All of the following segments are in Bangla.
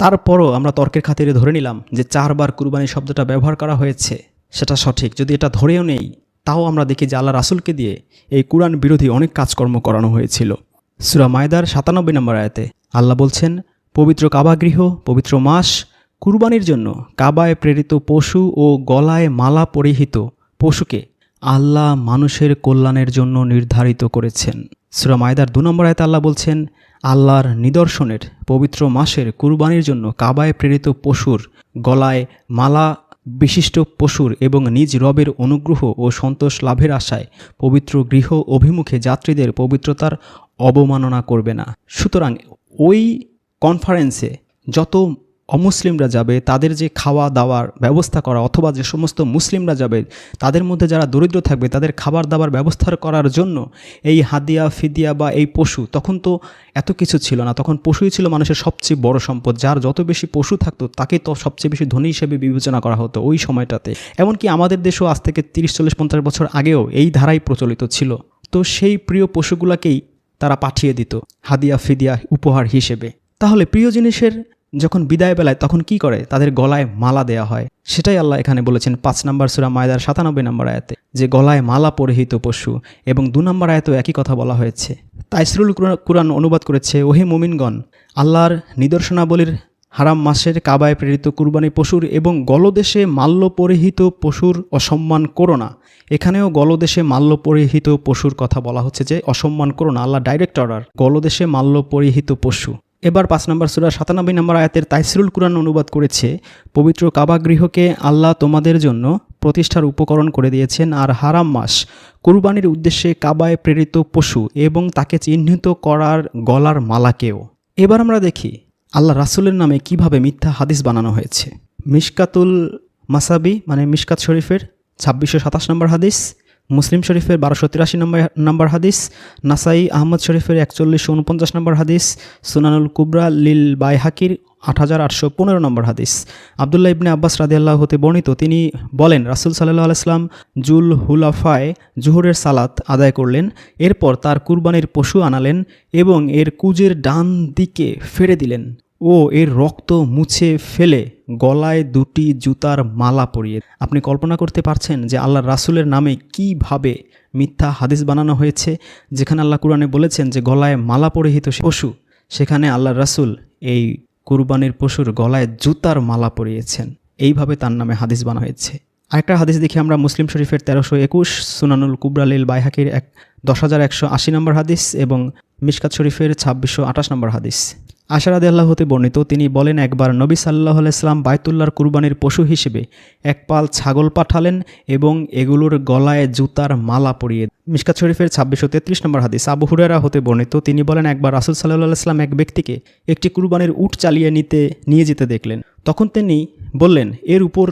তারপরও আমরা তর্কের খাতিরে ধরে নিলাম যে চারবার কুরবানি শব্দটা ব্যবহার করা হয়েছে, সেটা সঠিক। যদি এটা ধরেও নেই, তাও আমরা দেখি যে আল্লাহ রাসুলকে দিয়ে এই কোরআন বিরোধী অনেক কাজকর্ম করানো হয়েছিল। সুরা মায়দার সাতানব্বই নম্বর আয়াতে আল্লাহ বলছেন, পবিত্র কাবাগৃহ পবিত্র মাস, কুরবানির জন্য কাবায় প্রেরিত পশু ও গলায় মালা পরিহিত পশুকে আল্লাহ মানুষের কল্যাণের জন্য নির্ধারিত করেছেন। সুরা মায়দার দু নম্বর আয়তে আল্লাহ বলছেন, আল্লাহর নিদর্শনের পবিত্র মাসের কুরবানির জন্য কাবায় প্রেরিত পশুর গলায় মালা বিশিষ্ট পশুর এবং নিজ রবের অনুগ্রহ ও সন্তোষ লাভের আশায় পবিত্র গৃহ অভিমুখে যাত্রীদের পবিত্রতার অবমাননা করবে না। সুতরাং ওই কনফারেন্সে যত অমুসলিমরা যাবে, তাদের যে খাওয়া দাওয়ার ব্যবস্থা করা অথবা যে সমস্ত মুসলিমরা যাবে, তাদের মধ্যে যারা দরিদ্র থাকবে, তাদের খাবার দাবার ব্যবস্থা করার জন্য এই হাদিয়া, ফিদিয়া বা এই পশু, তখন তো এত কিছু ছিল না। তখন পশুই ছিল মানুষের সবচেয়ে বড় সম্পদ, যার যত বেশি পশু থাকতো তাকে তো সবচেয়ে বেশি ধনী হিসেবে বিবেচনা করা হতো ওই সময়টাতে। এমনকি আমাদের দেশেও আজ থেকে তিরিশ, চল্লিশ, পঞ্চাশ বছর আগেও এই ধারাই প্রচলিত ছিল। তো সেই প্রিয় পশুগুলাকেই তারা পাঠিয়ে দিত, হাদিয়া, ফিদিয়া উপহার হিসেবে। তাহলে প্রিয় জিনিসের যখন বিদায় বেলায় তখন কি করে? তাদের গলায় মালা দেয়া হয়। সেটাই আল্লাহ এখানে বলেছেন পাঁচ নম্বর সুরা মায়দার সাতানব্বই নম্বর আয়াতে, যে গলায় মালা পরিহিত পশু এবং দু নম্বর আয়াতেও একই কথা বলা হয়েছে। তাইসরুল কুরআন- অনুবাদ করেছে, ওহে মোমিনগণ! আল্লাহর নিদর্শনাবলীর হারাম মাসের কাবায় প্রেরিত কুরবানি পশুর এবং গলদেশে মাল্য পরিহিত পশুর অসম্মান করো না। এখানেও গলদেশে মাল্য পরিহিত পশুর কথা বলা হচ্ছে যে অসম্মান করো না, আল্লাহ ডাইরেক্ট অর্ডার গলদেশে মাল্য পরিহিত পশু। এবার পাঁচ নম্বর সুরা সাতানব্বই নম্বর আয়াতের তাইসরুল কুরআন অনুবাদ করেছে, পবিত্র কাবাগৃহকে আল্লাহ তোমাদের জন্য প্রতিষ্ঠার উপকরণ করে দিয়েছেন আর হারাম মাস। কুরবানির উদ্দেশ্যে কাবায় প্রেরিত পশু এবং তাকে চিহ্নিত করার গলার মালাকেও। এবার আমরা দেখি আল্লাহ রাসুলের নামে কীভাবে মিথ্যা হাদিস বানানো হয়েছে। মিশকাতুল মাসাবি মানে মিশকাত শরীফের ছাব্বিশশো সাতাশ নম্বর হাদিস মুসলিম শরীফের বারোশো তিরাশি নম্বর নম্বর হাদিস, নাসাই আহমদ শরীফের একচল্লিশশো উনপঞ্চাশ নম্বর হাদিস, সুনানুল কুবরা, লিল বাইহাকির আট হাজার আটশো পনেরো নম্বর হাদিস। আবদুল্লাহ ইবনে আব্বাস রাদিয়াল্লাহ হতে বর্ণিত, তিনি বলেন, রাসুল সাল্লাহ আলাইসলাম জুল হুলাফায় জুহুরের সালাত আদায় করলেন, এরপর তার কুরবানির পশু আনালেন এবং এর কুজের ডান দিকে ফেরে দিলেন ও এর রক্ত মুছে ফেলে গলায় দুটি জুতার মালা পরিয়ে। আপনি কল্পনা করতে পারছেন যে আল্লাহ রাসুলের নামে কীভাবে মিথ্যা হাদিস বানানো হয়েছে? যেখানে আল্লাহ কুরআনে বলেছেন যে গলায় মালা পরিহিত পশু, সেখানে আল্লাহ রাসুল এই কুরবানির পশুর গলায় জুতার মালা পরিয়েছেন। এইভাবে তার নামে হাদিস বানা হয়েছে। আরেকটা হাদিস দেখি আমরা মুসলিম শরীফের তেরোশো একুশ সুনানুল কুবরালিল বাইহাকির এক দশ হাজার একশো আশি নম্বর হাদিস এবং মিশকাত শরীফের ছাব্বিশশো আঠাশ নম্বর হাদিস। আশারাদ আল্লাহ হতে বর্ণিত, তিনি বলেন, একবার নবী সাল্লাহ আলাইসলাম বাইতুল্লাহর কুরবানির পশু হিসেবে এক পাল ছাগল পাঠালেন এবং এগুলোর গলায় জুতার মালা পরিয়ে মিশকাত শরীফের ছাব্বিশশো তেত্রিশ নম্বর হাদিস আবু হুরেরা হতে বর্ণিত, তিনি বলেন, একবার রাসুল সাল্লাহ আলাইসলাম এক ব্যক্তিকে একটি কুরবানির উট চালিয়ে নিতে, নিয়ে যেতে দেখলেন। তখন তিনি বললেন, এর উপর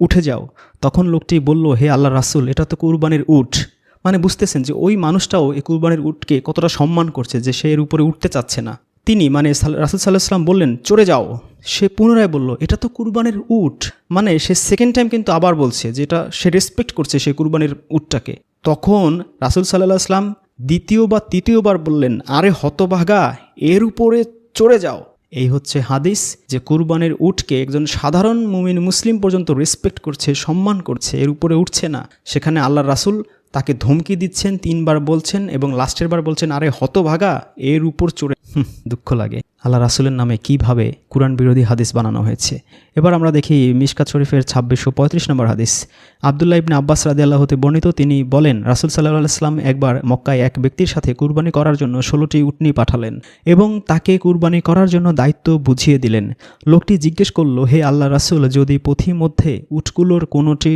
উঠে যাও। তখন লোকটি বলল, হে আল্লাহ রাসুল, এটা তো কুরবানির উট। মানে বুঝতেছেন যে ওই মানুষটাও এই কুরবানির উটকে কতটা সম্মান করছে যে সে এর উপরে উঠতে চাচ্ছে না। তিনি মানে সাল- রাসুল সাল্লাহ বললেন, চড়ে যাও। সে পুনরায় বলল, এটা তো কুরবানের উট। মানে সে সেকেন্ড টাইম কিন্তু আবার বলছে যে এটা সে রেসপেক্ট করছে সেই কুরবানের উটটাকে। তখন রাসুল সাল্লাহ আসলাম দ্বিতীয় বা তৃতীয়বার বললেন, আরে হতভাগা, এর উপরে চড়ে যাও। এই হচ্ছে হাদিস যে কুরবানির উটকে একজন সাধারণ মুমিন মুসলিম পর্যন্ত রেসপেক্ট করছে, সম্মান করছে, এর উপরে উঠছে না। সেখানে আল্লাহ রাসুল তাকে ধমকি দিচ্ছেন, তিনবার বলছেন এবং লাস্টের বার বলছেন, আরে হতভাগা, এর উপর চড়ে দুঃখ লাগে। আল্লাহ রাসুলের নামে কীভাবে কোরআন বিরোধী হাদিস বানানো হয়েছে? এবার আমরা দেখি মিশকাত শরীফের ছাব্বিশশো পঁয়ত্রিশ নম্বর হাদিস। আবদুল্লাহ ইবনে আব্বাস রাদি আল্লাহ হতে বর্ণিত, তিনি বলেন, রাসুল সাল্লাহ আলাইসলাম একবার মক্কায় এক ব্যক্তির সাথে কুরবানি করার জন্য ষোলোটি উটনি পাঠালেন এবং তাকে কুরবানি করার জন্য দায়িত্ব বুঝিয়ে দিলেন। লোকটি জিজ্ঞেস করল, হে আল্লাহ রাসুল, যদি পথি মধ্যে উটগুলোর কোনোটি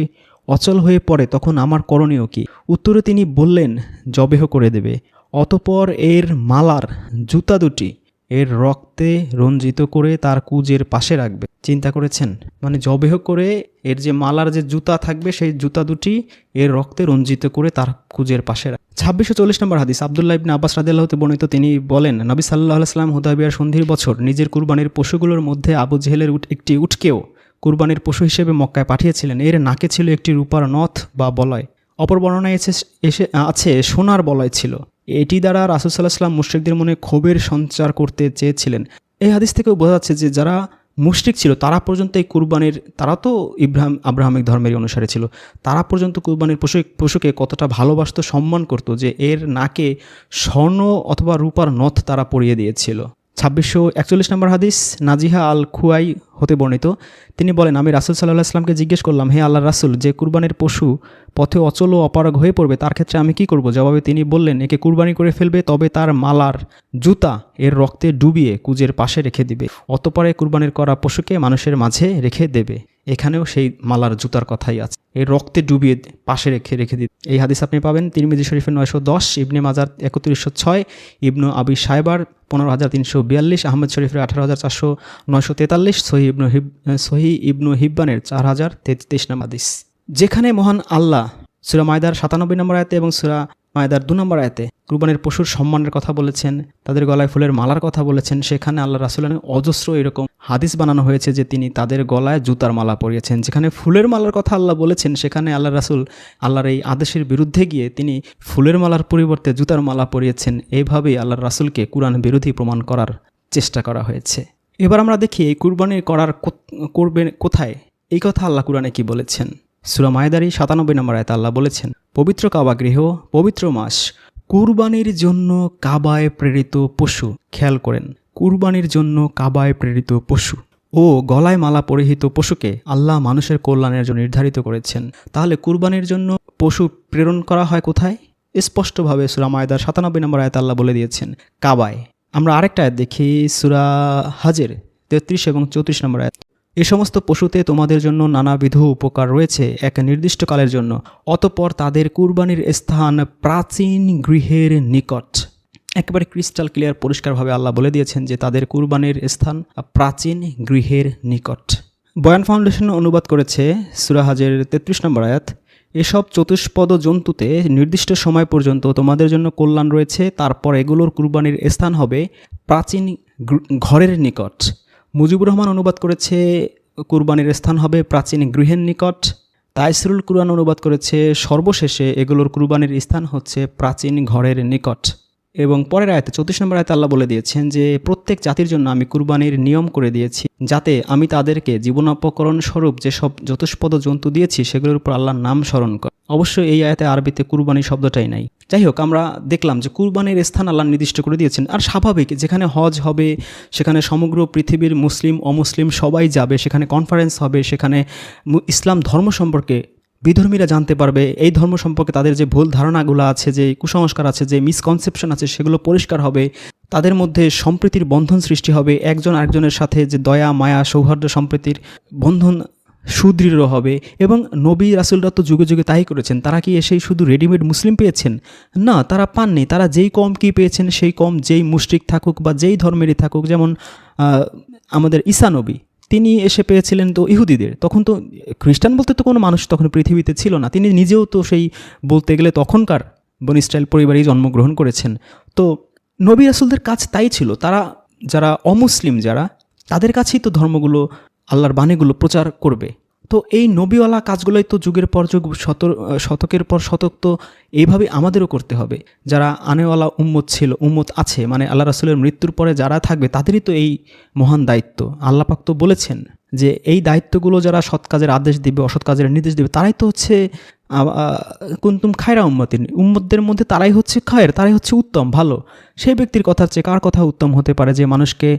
অচল হয়ে পড়ে তখন আমার করণীয় কি? উত্তরে তিনি বললেন, জবেহ করে দেবে। অতপর এর মালার জুতা দুটি, এর রক্তে রঞ্জিত করে তার কুজের পাশে রাখবে। চিন্তা করেছেন? মানে জবেহ করে এর যে মালার যে জুতা থাকবে, সেই জুতা দুটি এর রক্তে রঞ্জিত করে তার কুজের পাশে রাখবে ছাব্বিশশো চল্লিশ নম্বর হাদিস, আবদুল্লাহ ইবনে আব্বাস রাদিল্লাহতে বর্ণিত তিনি বলেন, নবী সাল্লাহ সাল্লাম হুদাবিয়ার সন্ধির বছর নিজের কুরবানির পশুগুলোর মধ্যে আবু জেহেলের একটি উটকেও কুরবানির পশু হিসেবে মক্কায় পাঠিয়েছিলেন। এর নাকে ছিল একটি রূপার নথ বা বলয়। অপর বর্ণনায় এসে এসে আছে সোনার বলয় ছিল। এটি দ্বারা রাসুল সাল্লাহ সাল্লাম মুশ্রিকদের মনে ক্ষোভের সঞ্চার করতে চেয়েছিলেন। এই হাদিস থেকেও বোঝা যাচ্ছে যে যারা মুশরিক ছিল, তারা পর্যন্ত এই কুরবানির তারা তো ইব্রাহিম আব্রাহামিক ধর্মের অনুসারে ছিল। তারা পর্যন্ত কুরবানির পশু পশুকে কতটা ভালোবাসত, সম্মান করত যে এর নাকে স্বর্ণ অথবা রূপার নথ তারা পরিয়ে দিয়েছিল। ছাব্বিশশো একচল্লিশ নম্বর হাদিস, নাজিহা আল খুয়াই হতে বর্ণিত। তিনি বলেন, আমি রাসুল সাল্লাহ আসলামকে জিজ্ঞেস করলাম, হে আল্লাহ রাসুল, যে কুরবানির পশু পথে অচল ও অপারগ হয়ে পড়বে, তার ক্ষেত্রে আমি কি করব? জবাবে তিনি বললেন, একে কুরবানি করে ফেলবে, তবে তার মালার জুতা এর রক্তে ডুবিয়ে কুজের পাশে রেখে দিবে। অতপরে কুরবানির করা পশুকে মানুষের মাঝে রেখে দেবে। এখানেও সেই মালার জুতার কথাই আছে। এই রক্তে ডুবিয়ে পাশে রেখে রেখে দিবে এই হাদিস আপনি পাবেন তিরমিজি শরীফের নয়শো দশ, ইবনে মাজার একত্রিশশো ছয়, ইবনু আবি সাইবার পনেরো হাজার তিনশো বিয়াল্লিশ, আহমেদ শরীফের আঠারো হাজার চারশো নয়শো তেতাল্লিশ, সহি ইবনু হিব সহি ইবনু হিব্বানের চার হাজার তেত্রিশ নাম হাদিস। যেখানে মহান আল্লাহ সুরা মায়দার সাতানব্বই নম্বর আয়তে এবং সুরা মায়দার দু নম্বর আয়তে কুরবানির পশুর সম্মানের কথা বলেছেন, তাদের গলায় ফুলের মালার কথা বলেছেন, সেখানে আল্লাহ রাসুলের অজস্র এরকম হাদিস বানানো হয়েছে যে তিনি তাদের গলায় জুতার মালা পরিয়েছেন। যেখানে ফুলের মালার কথা আল্লাহ বলেছেন, সেখানে আল্লাহ রাসুল আল্লাহর এই আদেশের বিরুদ্ধে গিয়ে তিনি ফুলের মালার পরিবর্তে জুতার মালা পরিয়েছেন। এইভাবেই আল্লাহ রাসুলকে কোরআন বিরোধী প্রমাণ করার চেষ্টা করা হয়েছে। এবার আমরা দেখি এই কুরবানি করার করবে কোথায়? এই কথা আল্লাহ কুরআনে কি বলেছেন? সুরা মায়দারি সাতানব্বই নম্বর আয়তা আল্লাহ বলেছেন, পবিত্র কাবা গৃহ, পবিত্র মাস কুরবানির জন্য কাবায় প্রেরিত পশু, খেয়াল করেন, কুরবানির জন্য কাবায় প্রেরিত পশু। ও গলায় মালা পরিহিত পশুকে আল্লাহ মানুষের কল্যাণের জন্য নির্ধারিত করেছেন। তাহলে কুরবানির জন্য পশু প্রেরণ করা হয় কোথায়? স্পষ্টভাবে সুরা মায়দার সাতানব্বই নম্বর আয়তা আল্লাহ বলে দিয়েছেন, কাবায়। আমরা আরেকটা দেখি, সুরা হাজের তেত্রিশ এবং চৌত্রিশ নম্বর আয়াত। এ সমস্ত পশুতে তোমাদের জন্য নানাবিধ উপকার রয়েছে এক নির্দিষ্ট কালের জন্য। অতপর তাদের কুরবানির স্থান প্রাচীন গৃহের নিকট। একেবারে ক্রিস্টাল ক্লিয়ার পরিষ্কারভাবে আল্লাহ বলে দিয়েছেন যে তাদের কুরবানির স্থান প্রাচীন গৃহের নিকট। বয়ান ফাউন্ডেশন অনুবাদ করেছে সুরাহাজের তেত্রিশ নম্বর আয়াত। এসব চতুষ্পদ জন্তুতে নির্দিষ্ট সময় পর্যন্ত তোমাদের জন্য কল্যাণ রয়েছে, তারপর এগুলোর কুরবানির স্থান হবে প্রাচীন ঘরের নিকট। মুজিবুর রহমান অনুবাদ করেছে কুরবানির স্থান হবে প্রাচীন গৃহের নিকট। তাইসরুল কুরআন অনুবাদ করেছে সর্বশেষে এগুলোর কুরবানির স্থান হচ্ছে প্রাচীন ঘরের নিকট। এবং পরের আয়তে চৌত্রিশ নম্বর আয়তে আল্লাহ বলে দিয়েছেন যে, প্রত্যেক জাতির জন্য আমি কুরবানির নিয়ম করে দিয়েছি, যাতে আমি তাদেরকে জীবনোপকরণ স্বরূপ যেসব চতুষ্পদ জন্তু দিয়েছি, সেগুলোর উপর আল্লাহর নাম স্মরণ করে। অবশ্যই এই আয়তে আরবিতে কুরবানি শব্দটাই নাই। যাই হোক, আমরা দেখলাম যে কুরবানির স্থান আল্লাহ নির্দিষ্ট করে দিয়েছেন। আর স্বাভাবিক, যেখানে হজ হবে, সেখানে সমগ্র পৃথিবীর মুসলিম, অমুসলিম সবাই যাবে, সেখানে কনফারেন্স হবে, সেখানে ইসলাম ধর্ম সম্পর্কে বিধর্মীরা জানতে পারবে, এই ধর্ম সম্পর্কে তাদের যে ভুল ধারণাগুলো আছে, যে কুসংস্কার আছে, যে মিসকনসেপশন আছে, সেগুলো পরিষ্কার হবে। তাদের মধ্যে সম্প্রীতির বন্ধন সৃষ্টি হবে। একজন আরেকজনের সাথে যে দয়া, মায়া, সৌহার্দ্য, সম্প্রীতির বন্ধন সুদৃঢ় হবে এবং নবী, রাসুলরা তো যুগে যুগে তাই করেছেন। তারা কি এসেই শুধু রেডিমেড মুসলিম পেয়েছেন? না, তারা পাননি। তারা যেই কম কি পেয়েছেন, সেই কম যেই মুশরিক থাকুক বা যেই ধর্মেরই থাকুক, যেমন আমাদের ঈসা নবী। তিনি এসে পেয়েছিলেন তো ইহুদিদের। তখন তো খ্রিস্টান বলতে তো কোনো মানুষ তখন পৃথিবীতে ছিল না। তিনি নিজেও তো সেই বলতে গেলে তখনকার বন ইসরায়েল পরিবারেই জন্মগ্রহণ করেছেন। তো নবী রাসুলদের কাজ তাই ছিল। তারা যারা অমুসলিম যারা, তাদের কাছেই তো ধর্মগুলো, আল্লাহর বাণীগুলো প্রচার করবে। তো এই নবীওয়ালা কাজগুলোই তো যুগের পর যুগ শত শতকের পর শতক তো এইভাবে আমাদেরও করতে হবে। যারা আনেওয়ালা উম্মত ছিল, উম্মত আছে মানে আল্লাহ রাসুলের মৃত্যুর পরে যারা থাকবে, তাদেরই তো এই মহান দায়িত্ব। আল্লাপাক তো বলেছেন যে এই দায়িত্বগুলো যারা সৎ কাজের আদেশ দিবে, অসৎ কাজের নির্দেশ দিবে, তারাই তো হচ্ছে কুন্তুম খায়রা উম্মতিন। উম্মতদের মধ্যে তারাই হচ্ছে খায়ের, তারাই হচ্ছে উত্তম, ভালো। সেই ব্যক্তির কথার চেয়ে কার কথা উত্তম হতে পারে যে মানুষকে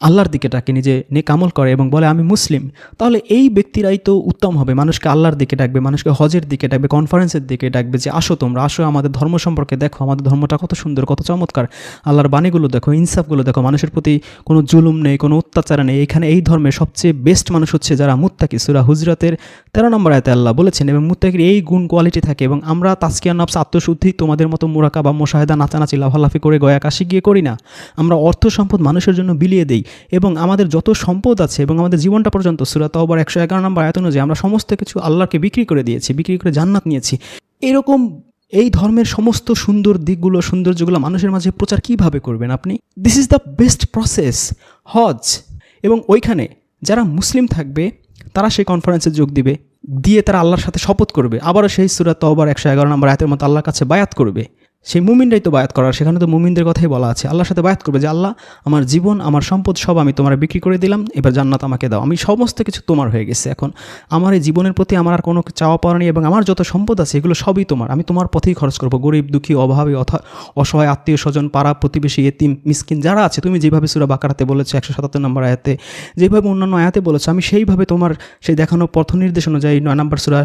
আল্লাহর দিকে ডাকে, নিজে নেকামল করে এবং বলে, আমি মুসলিম। তাহলে এই ব্যক্তিরাই তো উত্তম হবে। মানুষকে আল্লাহর দিকে ডাকবে, মানুষকে হজের দিকে ডাকবে কনফারেন্সের দিকে ডাকবে যে, আসো তোমরা, আসো আমাদের ধর্ম সম্পর্কে দেখো, আমাদের ধর্মটা কত সুন্দর, কত চমৎকার। আল্লাহর বাণীগুলো দেখো, ইনসাফগুলো দেখো, মানুষের প্রতি কোনো জুলুম নেই, কোনো অত্যাচার নেই। এখানে এই ধর্মে সবচেয়ে বেস্ট মানুষ হচ্ছে যারা মুত্তাকি। সুরা হুজরাতের তেরো নম্বর আয়তে আল্লাহ বলেছেন, এবং মুত্তাকির এই গুণ কোয়ালিটি থাকে এবং আমরা তাস্কিয়া নবস আত্মশুদ্ধি, তোমাদের মতো মোরাকা বা মোশাহেদা, নাচানাচি, লাফালাফি করে, গয়া কাশি গিয়ে করি না। আমরা অর্থ সম্পদ মানুষের জন্য বিলিয়ে দেই। এবং আমাদের যত সম্পদ আছে এবং আমাদের জীবনটা পর্যন্ত সুরাত অবর একশো এগারো নম্বর আয়তন অনুযায়ী আমরা সমস্ত কিছু আল্লাহকে বিক্রি করে দিয়েছি, বিক্রি করে জান্নাত নিয়েছি। এরকম এই ধর্মের সমস্ত সুন্দর দিকগুলো, সৌন্দর্যগুলো মানুষের মাঝে প্রচার কীভাবে করবেন আপনি? This is the best process Hajj. এবং ওইখানে যারা মুসলিম থাকবে, তারা সেই কনফারেন্সে যোগ দিবে, দিয়ে তারা আল্লাহর সাথে শপথ করবে। আবারও সেই সুরাত অবর একশো এগারো নম্বর আয়তের মতো আল্লাহর কাছে বায়াত করবে। সেই মুমিনরাই তো বায়াত করার, সেখানে তো মুমিনদের কথাই বলা আছে। আল্লাহর সাথে বায়াত করবে যে, আল্লাহ, আমার জীবন, আমার সম্পদ সব আমি তোমার বিক্রি করে দিলাম, এবার জান্নাত আমাকে দাও। আমি সমস্ত কিছু তোমার হয়ে গেছে এখন। আমার এই জীবনের প্রতি আমার আর কোনো চাওয়া পাওয়া নেই এবং আমার যত সম্পদ আছে, এগুলো সবই তোমার। আমি তোমার পথেই খরচ করব। গরিব, দুঃখী, অভাবী, অথা, অসহায়, আত্মীয় স্বজন, পাড়া, প্রতিবেশী, এতিম, মিসকিন, যারা আছে, তুমি যেভাবে সুরা বাকারাতে বলেছ, একশো সাতাত্তর নম্বর আয়াতে, যেভাবে অন্যান্য আয়াতে বলেছ, আমি সেইভাবে তোমার সেই দেখানো পথ নির্দেশ অনুযায়ী নয় নম্বর সুরা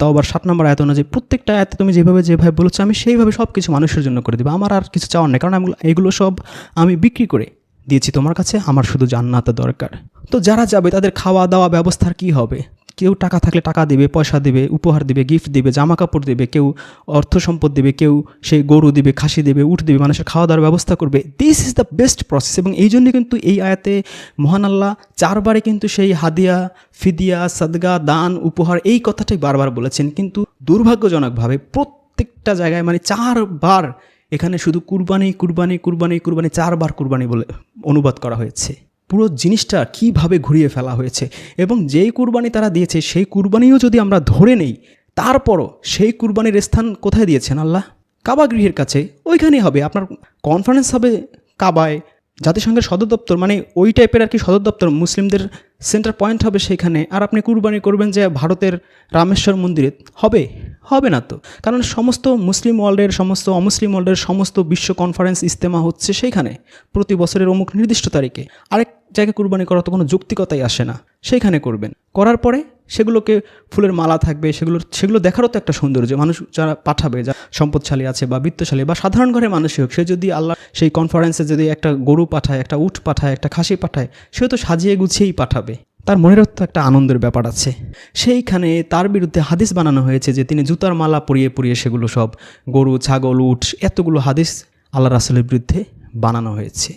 তাও আবার সাত নম্বর আয়াত অনুযায়ী প্রত্যেকটা আয়াতে তুমি যেভাবে যেভাবে বলেছ, আমি সেইভাবে সব কিছু মানুষের জন্য করে দেবো। আমার আর কিছু চাওয়ার নেই। কারণ আমি এগুলো সব আমি বিক্রি করে দিয়েছি তোমার কাছে। আমার শুধু জান্নাত দরকার। তো যারা যাবে, তাদের খাওয়া দাওয়া ব্যবস্থার কি হবে? কেউ টাকা থাকলে টাকা দেবে, পয়সা দেবে, উপহার দেবে গিফট দেবে জামা কাপড় দেবে, কেউ অর্থ সম্পদ দেবে, কেউ সেই গরু দেবে, খাসি দেবে উঠ দেবে, মানুষের খাওয়া দাওয়ার ব্যবস্থা করবে। This is the best process এবং এই জন্য কিন্তু এই আয়াতে মহান আল্লাহ চারবারে কিন্তু সেই হাদিয়া, ফিদিয়া, সাদগা, দান, উপহার এই কথাটাই বারবার বলেছেন। কিন্তু দুর্ভাগ্যজনকভাবে প্রত্যেকটা জায়গায় মানে চারবার এখানে শুধু কুরবানি কুরবানি কুরবানি কুরবানি, চারবার কুরবানি বলে অনুবাদ করা হয়েছে। পুরো জিনিসটা কীভাবে ঘুরিয়ে ফেলা হয়েছে এবং যেই কুরবানি তারা দিয়েছে, সেই কুরবানিও যদি আমরা ধরে নেই, তারপরও সেই কুরবানির স্থান কোথায় দিয়েছেন আল্লাহ? কাবা গৃহের কাছে। ওইখানেই হবে। আপনার কনফারেন্স হবে কাবায়, জাতিসংঘের সদর দপ্তর মানে ওই টাইপের আর কি সদর দপ্তর, মুসলিমদের সেন্টার পয়েন্ট হবে সেখানে। আর আপনি কুরবানি করবেন যে ভারতের রামেশ্বর মন্দিরে। হবে। হবে না তো। কারণ সমস্ত মুসলিম ওয়ার্ল্ডের, সমস্ত অমুসলিম ওয়ার্ল্ডের, সমস্ত বিশ্ব কনফারেন্স ইস্তেমা হচ্ছে সেইখানে, প্রতি বছরের অমুক নির্দিষ্ট তারিখে। আরেক জায়গায় কুরবানি করা তো কোনো যৌক্তিকতাই আসে না, সেইখানে করবেন। করার পরে সেগুলোকে ফুলের মালা থাকবে সেগুলো সেগুলো দেখারও তো একটা সৌন্দর্য। মানুষ যারা পাঠাবে যা সম্পদশালী আছে বা বিত্তশালী বা সাধারণ ঘরের মানুষই হোক, সে যদি আল্লাহ, সেই কনফারেন্সে যদি একটা গরু পাঠায়, একটা উট পাঠায়, একটা খাসি পাঠায় সে তো সাজিয়ে গুছিয়েই পাঠাবে। তার মনের একটা আনন্দের ব্যাপার আছে। সেইখানে তার বিরুদ্ধে হাদিস বানানো হয়েছে যে তিনি জুতার মালা পরিয়ে পরিয়ে সেগুলো সব গরু, ছাগল, উট, এতগুলো হাদিস আল্লাহ রাসুলের বিরুদ্ধে বানানো হয়েছে।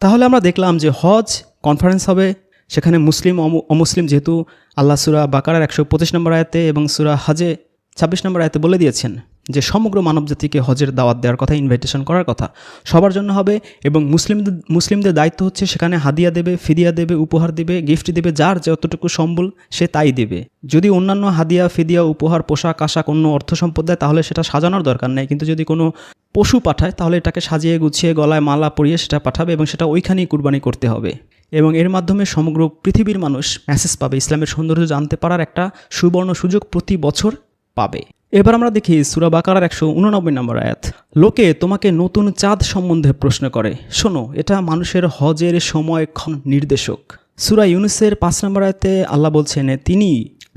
তাহলে আমরা দেখলাম যে হজ কনফারেন্স হবে। সেখানে মুসলিম অমু- অমুসলিম যেহেতু আল্লাহ সুরা বাকারার একশো পঁচিশ নম্বর আয়তে এবং সুরা হাজে ছাব্বিশ নম্বর আয়তে বলে দিয়েছেন। যে সমগ্র মানবজাতিকে হজের দাওয়াত দেওয়ার কথা ইনভাইটেশন করার কথা, সবার জন্য হবে এবং মুসলিমদের মুসলিমদের দায়িত্ব হচ্ছে সেখানে হাদিয়া দেবে, ফিদিয়া দেবে, উপহার দেবে গিফট দেবে, যার যতটুকু সম্বল সে তাই দেবে। যদি অন্যান্য হাদিয়া, ফিদিয়া, উপহার, পোশাক, আশাক, অন্য অর্থ সম্পদ দেয়, তাহলে সেটা সাজানোর দরকার নেই। কিন্তু যদি কোনো পশু পাঠায়, তাহলে এটাকে সাজিয়ে গুছিয়ে গলায় মালা পরিয়ে সেটা পাঠাবে এবং সেটা ওইখানেই কুরবানি করতে হবে। এবং এর মাধ্যমে সমগ্র পৃথিবীর মানুষ মেসেজ পাবে, ইসলামের সৌন্দর্য জানতে পারার একটা সুবর্ণ সুযোগ প্রতি বছর পাবে। এবার আমরা দেখি সুরা বাকারার একশো উননব্বই নম্বর আয়াত। লোকে তোমাকে নতুন চাঁদ সম্বন্ধে প্রশ্ন করে। শোনো, এটা মানুষের হজের সময়ক্ষণ নির্দেশক। সুরা ইউনুসের পাঁচ নম্বর আয়াতে আল্লাহ বলছেন, তিনি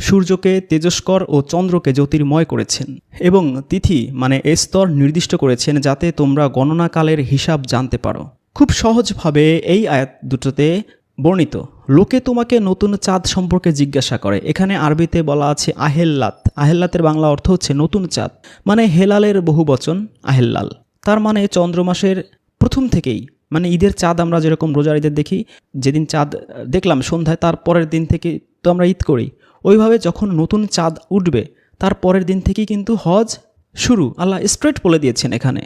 সূর্যকে তেজস্কর ও চন্দ্রকে জ্যোতির্ময় করেছেন এবং তিথি মানে স্তর নির্দিষ্ট করেছেন যাতে তোমরা গণনাকালের হিসাব জানতে পারো। খুব সহজভাবে এই আয়াত দুটোতে বর্ণিত, লোকে তোমাকে নতুন চাঁদ সম্পর্কে জিজ্ঞাসা করে। এখানে আরবিতে বলা আছে আহেল্লাত। আহেল্লাতের বাংলা অর্থ হচ্ছে নতুন চাঁদ। মানে হেলালের বহু বচন, আহেল্লাল। তার মানে চন্দ্র মাসের প্রথম থেকেই মানে ঈদের চাঁদ আমরা যেরকম রোজার ঈদের দেখি, যেদিন চাঁদ, দেখলাম সন্ধ্যায়, তার পরের দিন থেকে তো আমরা ঈদ করি। ওইভাবে যখন নতুন চাঁদ উঠবে, তার পরের দিন থেকেই কিন্তু হজ শুরু। আল্লাহ স্ট্রেট বলে দিয়েছেন এখানে।